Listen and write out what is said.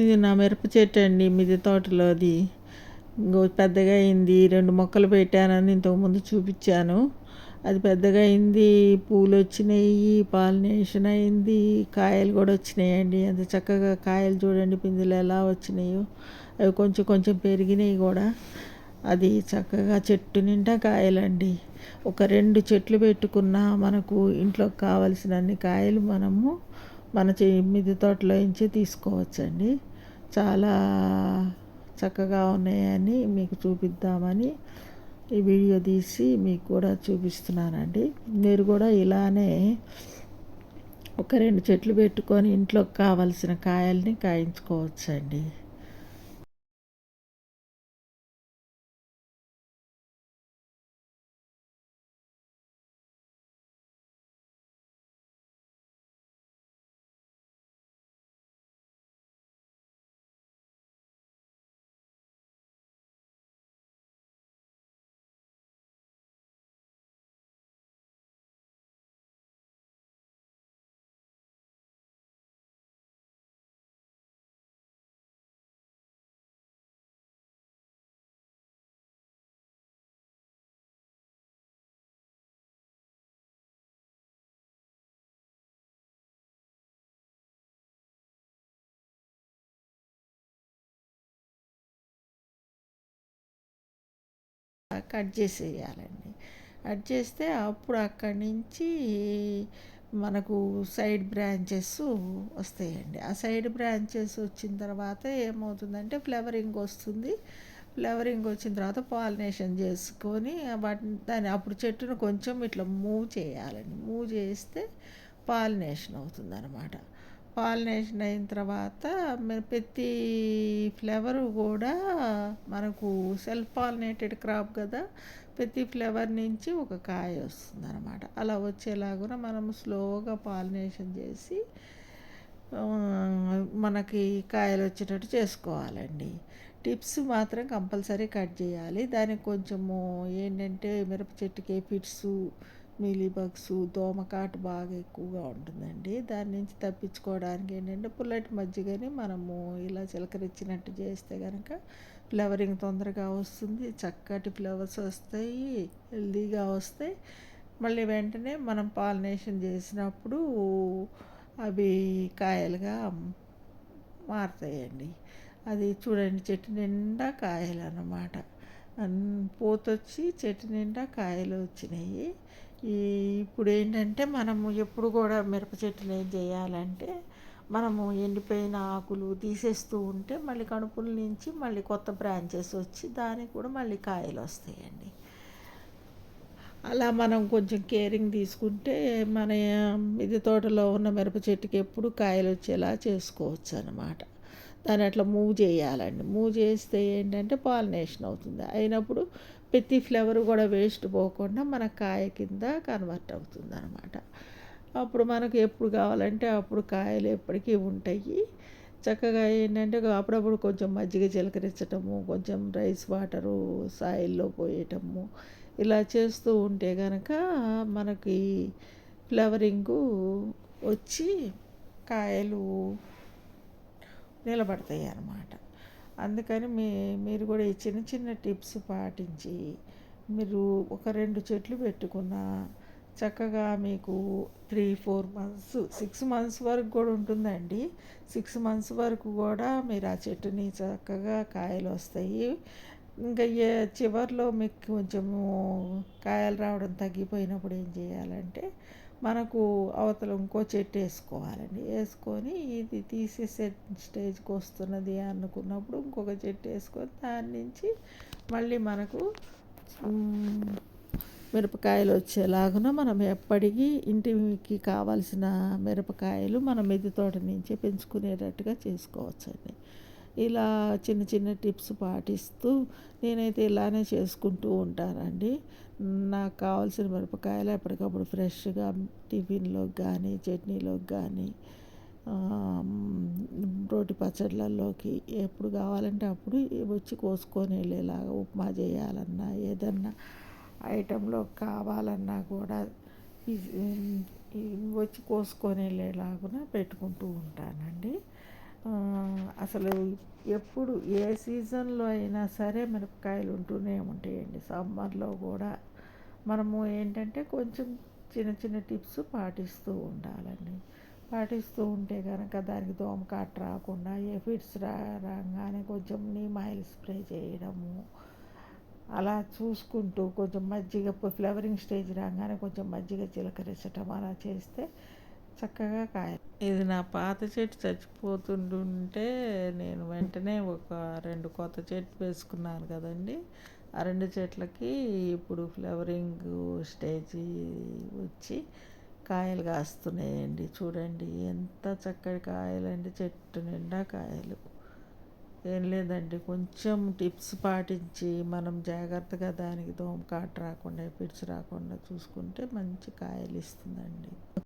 ఇది నా మిరప చెట్టు అండి మిద్దె తోటలోది ఇంకో పెద్దగా అయింది రెండు మొక్కలు పెట్టానని ఇంతకుముందు చూపించాను. అది పెద్దగా అయింది పూలు వచ్చినాయి పాలినేషన్ అయింది కాయలు కూడా వచ్చినాయండి. అంత చక్కగా కాయలు చూడండి పిందులు ఎలా వచ్చినాయో. అవి కొంచెం కొంచెం పెరిగినాయి కూడా. అది చక్కగా చెట్టు నిండా కాయలండి. ఒక రెండు చెట్లు పెట్టుకున్న మనకు ఇంట్లోకి కావలసినన్ని కాయలు మనము మన మిద్దె తోటలో నుంచి తీసుకోవచ్చండి. చాలా చక్కగా ఉన్నాయని మీకు చూపిద్దామని ఈ వీడియో తీసి మీకు కూడా చూపిస్తున్నానండి. మీరు కూడా ఇలానే ఒక రెండు చెట్లు పెట్టుకొని ఇంట్లోకి కావలసిన కాయల్ని కాయించుకోవచ్చండి. కట్ చేసేయాలండి. కట్ చేస్తే అప్పుడు అక్కడి నుంచి మనకు సైడ్ బ్రాంచెస్ వస్తాయండి. ఆ సైడ్ బ్రాంచెస్ వచ్చిన తర్వాత ఏమవుతుందంటే ఫ్లవరింగ్ వస్తుంది. ఫ్లవరింగ్ వచ్చిన తర్వాత పాలినేషన్ చేసుకొని వాటిని దాన్ని అప్పుడు చెట్టును కొంచెం ఇట్లా మూవ్ చేయాలండి. మూవ్ చేస్తే పాలినేషన్ అవుతుంది అనమాట పాలినేషన్ అయిన తర్వాత ప్రతి ఫ్లవర్ కూడా మనకు సెల్ఫ్ పాలినేటెడ్ క్రాప్ కదా ప్రతి ఫ్లవర్ నుంచి ఒక కాయ వస్తుంది అనమాట అలా వచ్చేలాగున మనం స్లోగా పాలినేషన్ చేసి మనకి కాయలు వచ్చేటట్టు చేసుకోవాలండి. టిప్స్ మాత్రం కంపల్సరీ కట్ చేయాలి. దానికి కొంచెము ఏంటంటే మిరప చెట్టుకి ఫిట్స్ మీలీబగ్స్ దోమకాటు బాగా ఎక్కువగా ఉంటుందండి. దాని నుంచి తప్పించుకోవడానికి ఏంటంటే పుల్లటి మజ్జిగని మనము ఇలా చిలకరించినట్టు చేస్తే కనుక ఫ్లవరింగ్ తొందరగా వస్తుంది చక్కటి ఫ్లవర్స్ వస్తాయి హెల్దీగా వస్తాయి. మళ్ళీ వెంటనే మనం పాలినేషన్ చేసినప్పుడు అవి కాయలుగా మారుతాయండి. అది చూడండి చెట్టు నిండా కాయలు అన్నమాట పూతొచ్చి చెట్టు నిండా కాయలు వచ్చినాయి. ఈ ఇప్పుడు ఏంటంటే మనము ఎప్పుడు కూడా మిరప చెట్టులు ఏం చేయాలంటే మనము ఎండిపోయిన ఆకులు తీసేస్తూ ఉంటే మళ్ళీ కణుపుల నుంచి మళ్ళీ కొత్త బ్రాంచెస్ వచ్చి దానికి కూడా మళ్ళీ కాయలు వస్తాయండి. అలా మనం కొంచెం కేరింగ్ తీసుకుంటే మన ఇది తోటలో ఉన్న మిరప చెట్టుకి ఎప్పుడు కాయలు వచ్చేలా చేసుకోవచ్చు అనమాట దాన్ని అట్లా మూవ్ చేయాలండి. మూవ్ చేస్తే ఏంటంటే పాలినేషన్ అవుతుంది. అయినప్పుడు ప్రతి ఫ్లేవర్ కూడా వేస్ట్ పోకుండా మన కాయ కింద కన్వర్ట్ అవుతుంది అనమాట అప్పుడు మనకు ఎప్పుడు కావాలంటే అప్పుడు కాయలు ఎప్పటికీ ఉంటాయి. చక్కగా ఏంటంటే అప్పుడప్పుడు కొంచెం మజ్జిగ చిలకరించటము కొంచెం రైస్ వాటరు సాయిల్లో పోయటము ఇలా చేస్తూ ఉంటే కనుక మనకి ఫ్లవరింగు వచ్చి కాయలు నిలబడతాయి అన్నమాట అందుకని మీ మీరు కూడా ఈ చిన్న చిన్న టిప్స్ పాటించి మీరు ఒక రెండు చెట్లు పెట్టుకున్న చక్కగా మీకు three four months six months వరకు కూడా ఉంటుందండి. సిక్స్ మంత్స్ వరకు కూడా మీరు ఆ చెట్టుని చక్కగా కాయలు వస్తాయి. ఇంకా ఏ చివరిలో మీకు కొంచెము కాయలు రావడం తగ్గిపోయినప్పుడు ఏం చేయాలంటే మనకు అవతల ఇంకో చెట్టు వేసుకోవాలండి. వేసుకొని ఇది తీసేసే స్టేజ్కి వస్తున్నది అనుకున్నప్పుడు ఇంకొక చెట్టు వేసుకొని దాని నుంచి మళ్ళీ మనకు మిరపకాయలు వచ్చేలాగా మనం ఎప్పటికీ ఇంటికి కావాల్సిన మిరపకాయలు మన మెది తోట నుంచే పెంచుకునేటట్టుగా చేసుకోవచ్చండి. ఇలా చిన్న చిన్న టిప్స్ పాటిస్తూ నేనైతే ఇలానే చేసుకుంటూ ఉంటానండి. నాకు కావాల్సిన మిరపకాయలు ఎప్పటికప్పుడు ఫ్రెష్గా టిఫిన్లోకి కానీ చట్నీలోకి కానీ రోటి పచ్చళ్ళల్లోకి ఎప్పుడు కావాలంటే అప్పుడు వచ్చి కోసుకొని వెళ్ళేలాగా ఉప్మా చేయాలన్నా ఏదన్నా ఐటెంలో కావాలన్నా కూడా వచ్చి కోసుకొని వెళ్ళేలాగా పెట్టుకుంటూ ఉంటానండి. అసలు ఎప్పుడు ఏ సీజన్లో అయినా సరే మిరపకాయలు ఉంటూనే ఉంటాయండి. సమ్మర్లో కూడా మనము ఏంటంటే కొంచెం చిన్న చిన్న టిప్స్ పాటిస్తూ ఉండాలండి. పాటిస్తూ ఉంటే కనుక దానికి దోమకాట రాకుండా ఏ ఫిట్స్ రా రాగానే కొంచెం నీమ్ ఆయిల్ స్ప్రే చేయడము అలా చూసుకుంటూ కొంచెం మజ్జిగ ఫ్లవరింగ్ స్టేజ్ రాగానే కొంచెం మజ్జిగ చిలకరించటం అలా చేస్తే చక్కగా కాయ ఇది నా పాత చెట్టు చచ్చిపోతుంటుంటే నేను వెంటనే ఒక రెండు కొత్త చెట్లు వేసుకున్నాను కదండి. ఆ రెండు చెట్లకి ఇప్పుడు ఫ్లవరింగ్ స్టేజ్ వచ్చి కాయలు కాస్తున్నాయండి. చూడండి ఎంత చక్కటి కాయలండి. చెట్టు నిండా కాయలు. ఏం లేదండి. కొంచెం టిప్స్ పాటించి మనం జాగ్రత్తగా దానికి దోమకాటు రాకుండా పిడిచి రాకుండా చూసుకుంటే మంచి కాయలు ఇస్తుందండి